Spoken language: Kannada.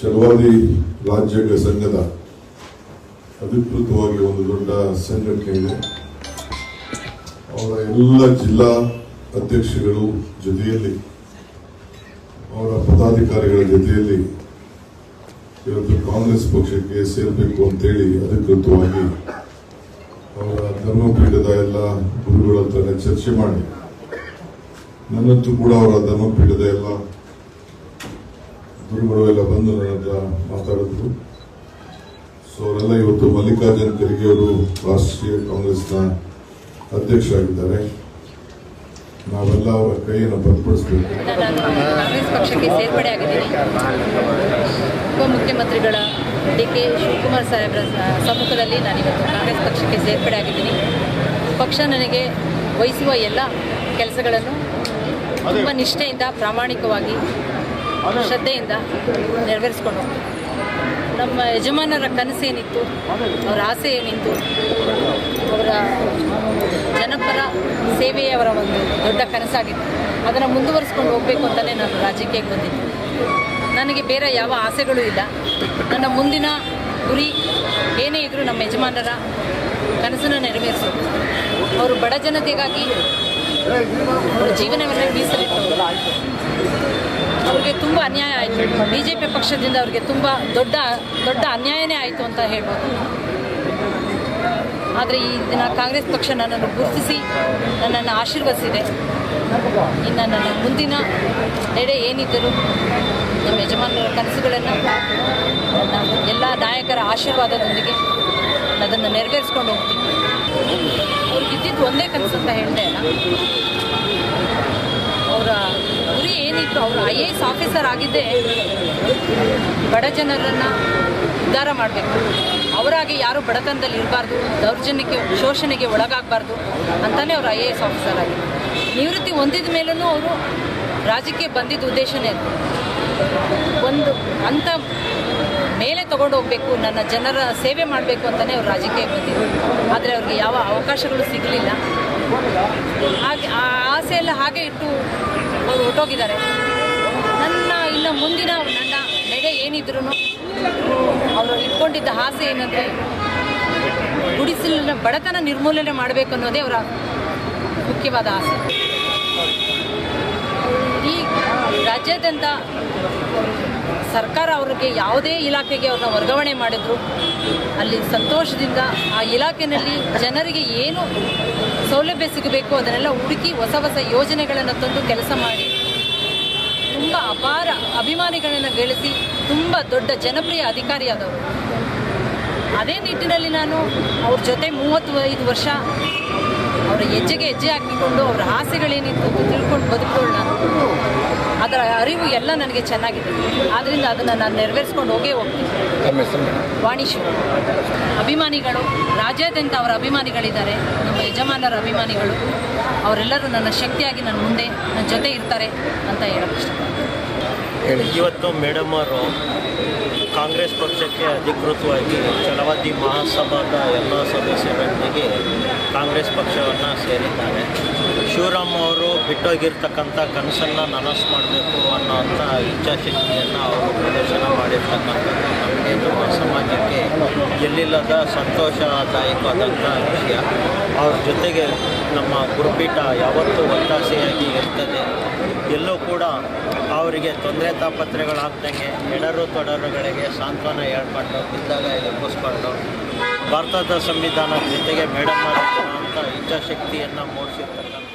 ಛಲವಾದಿ ರಾಜ್ಯಾಂಗ ಸಂಘದ ಅಧಿಕೃತವಾಗಿ ಒಂದು ದೊಡ್ಡ ಸಂಘಟನೆ ಇದೆ. ಅವರ ಎಲ್ಲ ಜಿಲ್ಲಾ ಅಧ್ಯಕ್ಷಗಳು ಜೊತೆಯಲ್ಲಿ, ಅವರ ಪದಾಧಿಕಾರಿಗಳ ಜೊತೆಯಲ್ಲಿ ಇವತ್ತು ಕಾಂಗ್ರೆಸ್ ಪಕ್ಷಕ್ಕೆ ಸೇರಬೇಕು ಅಂತೇಳಿ ಅಧಿಕೃತವಾಗಿ ಅವರ ಧರ್ಮಪೀಠದ ಎಲ್ಲ ಗುರುಗಳ ಹತ್ರ ಚರ್ಚೆ ಮಾಡಿ. ನನ್ನಂತೂ ಕೂಡ ಅವರ ಧರ್ಮಪೀಠದ ಎಲ್ಲ ಗುರುಗಳು ಎಲ್ಲ ಬಂದು ನನ್ನ ಹತ್ರ ಮಾತಾಡಿದ್ರು ಸೊ ಅವರೆಲ್ಲ ಇವತ್ತು ಮಲ್ಲಿಕಾರ್ಜುನ್ ಖರ್ಗೆ ಅವರು ರಾಷ್ಟ್ರೀಯ ಕಾಂಗ್ರೆಸ್ನ ಅಧ್ಯಕ್ಷರಾಗಿದ್ದಾರೆ. ನಾವೆಲ್ಲ ಅವರ ಕೈಯನ್ನು ಬಲಪಡಿಸಬೇಕು. ನಾನು ಕಾಂಗ್ರೆಸ್ ಪಕ್ಷಕ್ಕೆ ಸೇರ್ಪಡೆ ಆಗಿದ್ದೀನಿ ಉಪಮುಖ್ಯಮಂತ್ರಿಗಳ ಡಿ ಕೆ ಶಿವಕುಮಾರ್ ಸಾಹೇಬ್ರ ಸಮ್ಮುಖದಲ್ಲಿ ನಾನಿವತ್ತು ಕಾಂಗ್ರೆಸ್ ಪಕ್ಷಕ್ಕೆ ಸೇರ್ಪಡೆ ಆಗಿದ್ದೀನಿ. ಪಕ್ಷ ನನಗೆ ವಹಿಸುವ ಎಲ್ಲ ಕೆಲಸಗಳನ್ನು ತುಂಬ ನಿಷ್ಠೆಯಿಂದ ಪ್ರಾಮಾಣಿಕವಾಗಿ ಶ್ರದ್ಧೆಯಿಂದ ನೆರವೇರಿಸ್ಕೊಂಡು. ನಮ್ಮ ಯಜಮಾನರ ಕನಸೇನಿತ್ತು ಅವರ ಆಸೆ ಏನಿತ್ತು? ಅವರ ಜನಪರ ಸೇವೆಯೇ ಅವರ ಒಂದು ದೊಡ್ಡ ಕನಸಾಗಿತ್ತು. ಅದನ್ನು ಮುಂದುವರಿಸ್ಕೊಂಡು ಹೋಗಬೇಕು ಅಂತಲೇ ನಾನು ರಾಜಕೀಯಕ್ಕೆ ಬಂದಿದ್ದೆ. ನನಗೆ ಬೇರೆ ಯಾವ ಆಸೆಗಳೂ ಇಲ್ಲ. ನನ್ನ ಮುಂದಿನ ಗುರಿ ಏನೇ ಇದ್ದರೂ ನಮ್ಮ ಯಜಮಾನರ ಕನಸನ್ನು ನೆರವೇರಿಸೋದು. ಅವರು ಬಡ ಜನತೆಗಾಗಿ ಅವರ ಜೀವನವನ್ನೇ ಮೀಸಲಿಟ್ಟು. ತುಂಬ ಅನ್ಯಾಯ ಆಯಿತು. ಬಿ ಜೆ ಪಿ ಪಕ್ಷದಿಂದ ಅವರಿಗೆ ತುಂಬ ದೊಡ್ಡ ದೊಡ್ಡ ಅನ್ಯಾಯನೇ ಆಯಿತು ಅಂತ ಹೇಳ್ಬೋದು. ಆದರೆ ಈ ದಿನ ಕಾಂಗ್ರೆಸ್ ಪಕ್ಷ ನನ್ನನ್ನು ಗುರುತಿಸಿ, ನನ್ನನ್ನು ಆಶೀರ್ವದಿಸಿದೆ. ಇನ್ನು ನನ್ನ ಮುಂದಿನ ಎಡೆ ಏನಿದ್ದರೂ ನಮ್ಮ ಯಜಮಾನರ ಕನಸುಗಳನ್ನು, ನನ್ನ ಎಲ್ಲ ನಾಯಕರ ಆಶೀರ್ವಾದದೊಂದಿಗೆ ನಾನು ಅದನ್ನು ನೆರವೇರಿಸ್ಕೊಂಡು ಹೋಗ್ತೀನಿ. ಅವ್ರಿಗಿದ್ದಿದ್ದು ಒಂದೇ ಕನಸು ಅಂತ ಹೇಳಿದೆ ಅಲ್ಲ ಅವರ ಏನಿತ್ತು ಅವರು ಐ ಎ ಎಸ್ ಆಫೀಸರ್ ಆಗಿದ್ದೇ ಬಡ ಜನರನ್ನು ಉದ್ಧಾರ ಮಾಡಬೇಕು. ಅವರಾಗಿ ಯಾರು ಬಡತನದಲ್ಲಿ ಇರಬಾರ್ದು, ದೌರ್ಜನ್ಯಕ್ಕೆ, ಶೋಷಣೆಗೆ ಒಳಗಾಗಬಾರ್ದು ಅಂತಲೇ ಅವರು ಐ ಎ ಎಸ್ ಆಫೀಸರ್ ಆಗಿದ್ದರು ನಿವೃತ್ತಿ ಹೊಂದಿದ ಮೇಲೂ ಅವರು ರಾಜ್ಯಕ್ಕೆ ಬಂದಿದ್ದ ಉದ್ದೇಶನೇ ಅದು. ಒಂದು ಅಂತ ಮೇಲೆ ತಗೊಂಡು ಹೋಗಬೇಕು, ನನ್ನ ಜನರ ಸೇವೆ ಮಾಡಬೇಕು ಅಂತಲೇ ಅವ್ರು ರಾಜಕೀಯಕ್ಕೆ ಬಂದಿದ್ದರು ಆದರೆ ಅವ್ರಿಗೆ ಯಾವ ಅವಕಾಶಗಳು ಸಿಗಲಿಲ್ಲ. ಹಾಗೆ, ಆ ಆಸೆ ಎಲ್ಲ ಹಾಗೆ ಇಟ್ಟು ಅವರು ಹೊಟ್ಟೋಗಿದ್ದಾರೆ ನನ್ನ ಇನ್ನು ಮುಂದಿನ ನನ್ನ ನೆಡೆ ಏನಿದ್ರು ಅವರು ಇಟ್ಕೊಂಡಿದ್ದ ಆಸೆ ಏನಂದರೆ ಗುಡಿಸಲಿನ ಬಡತನ ನಿರ್ಮೂಲನೆ ಮಾಡಬೇಕು ಅನ್ನೋದೇ ಅವರ ಮುಖ್ಯವಾದ ಆಸೆ. ಈ ರಾಜ್ಯಾದ್ಯಂತ ಸರ್ಕಾರ ಅವ್ರಿಗೆ ಯಾವುದೇ ಇಲಾಖೆಗೆ ಅವ್ರನ್ನ ವರ್ಗಾವಣೆ ಮಾಡಿದ್ರು, ಅಲ್ಲಿ ಸಂತೋಷದಿಂದ ಆ ಇಲಾಖೆಯಲ್ಲಿ ಜನರಿಗೆ ಏನು ಸೌಲಭ್ಯ ಸಿಗಬೇಕು ಅದನ್ನೆಲ್ಲ ಹುಡುಕಿ ಹೊಸ ಹೊಸ ಯೋಜನೆಗಳನ್ನು ತಂದು ಕೆಲಸ ಮಾಡಿ. ತುಂಬ ಅಪಾರ ಅಭಿಮಾನಿಗಳನ್ನು ಗಳಿಸಿ ತುಂಬ ದೊಡ್ಡ ಜನಪ್ರಿಯ ಅಧಿಕಾರಿಯಾದವರು ಅದೇ ನಿಟ್ಟಿನಲ್ಲಿ ನಾನು ಅವ್ರ ಜೊತೆ ಮೂವತ್ತು ಐದು ವರ್ಷ ಅವರ ಹೆಜ್ಜೆಗೆ ಹೆಜ್ಜೆ ಹಾಕಿಕೊಂಡು ಅವರ ಆಸೆಗಳೇನಿತ್ತು ತಿಳ್ಕೊಂಡು ಬದುಕೋಣ ಅದರ ಅರಿವು ಎಲ್ಲ ನನಗೆ ಚೆನ್ನಾಗಿದೆ. ಆದ್ದರಿಂದ ಅದನ್ನು ನಾನು ನೆರವೇರಿಸ್ಕೊಂಡು ಹೋಗೇ ಹೋಗ್ತೀನಿ. ವಾಣಿಶ್. ಅಭಿಮಾನಿಗಳು ರಾಜ್ಯಾದ್ಯಂತ ಅವರ ಅಭಿಮಾನಿಗಳಿದ್ದಾರೆ. ನಮ್ಮ ಯಜಮಾನರ ಅಭಿಮಾನಿಗಳು. ಅವರೆಲ್ಲರೂ ನನ್ನ ಶಕ್ತಿಯಾಗಿ ನನ್ನ ಮುಂದೆ ನನ್ನ ಜೊತೆ ಇರ್ತಾರೆ ಅಂತ ಹೇಳಕ್ಕೆ ಇವತ್ತು ಮೇಡಮ್ ಅವರು ಕಾಂಗ್ರೆಸ್ ಪಕ್ಷಕ್ಕೆ ಅಧಿಕೃತವಾಗಿ ಛಲವಾದಿ ಮಹಾಸಭಾದ ಎಲ್ಲ ಸದಸ್ಯರೊಂದಿಗೆ ಕಾಂಗ್ರೆಸ್ ಪಕ್ಷವನ್ನು ಸೇರಿದ್ದಾರೆ. ಶಿವರಾಮ್ ಅವರು ಬಿಟ್ಟೋಗಿರ್ತಕ್ಕಂಥ ಕನಸನ್ನು ನನಸು ಮಾಡಬೇಕು ಅನ್ನೋಂಥ ಇಚ್ಛಾಶಕ್ತಿಯನ್ನು ಅವರು ಪ್ರದರ್ಶನ ಮಾಡಿರ್ತಕ್ಕಂಥದ್ದು ನಮಗೆ ನಮ್ಮ ಸಮಾಜಕ್ಕೆ ಎಲ್ಲಿಲ್ಲದ ಸಂತೋಷದಾಯಕವಾದಂಥ ವಿಷಯ. ಅವ್ರ ಜೊತೆಗೆ ನಮ್ಮ ಗುರುಪೀಠ ಯಾವತ್ತೂ ಒತ್ತಾಸೆಯಾಗಿ ಇರ್ತದೆ. ಎಲ್ಲೂ ಕೂಡ ಅವರಿಗೆ ತೊಂದರೆ ತಾಪತ್ರೆಗಳಾಗ್ದಂಗೆ ಎಡರು ತೊಡರುಗಳಿಗೆ ಸಾಂತ್ವನ ಹೇಳ್ಕೊಂಡು ಇದ್ದಾಗ ಎಬ್ಬಿಸ್ಕೊಂಡು ಭಾರತದ ಸಂವಿಧಾನದ ಜೊತೆಗೆ ಮೇಡಮ್ ಅಂತ ಇಚ್ಛಾಶಕ್ತಿಯನ್ನು ಮೂಡಿಸಿರ್ತಕ್ಕಂಥ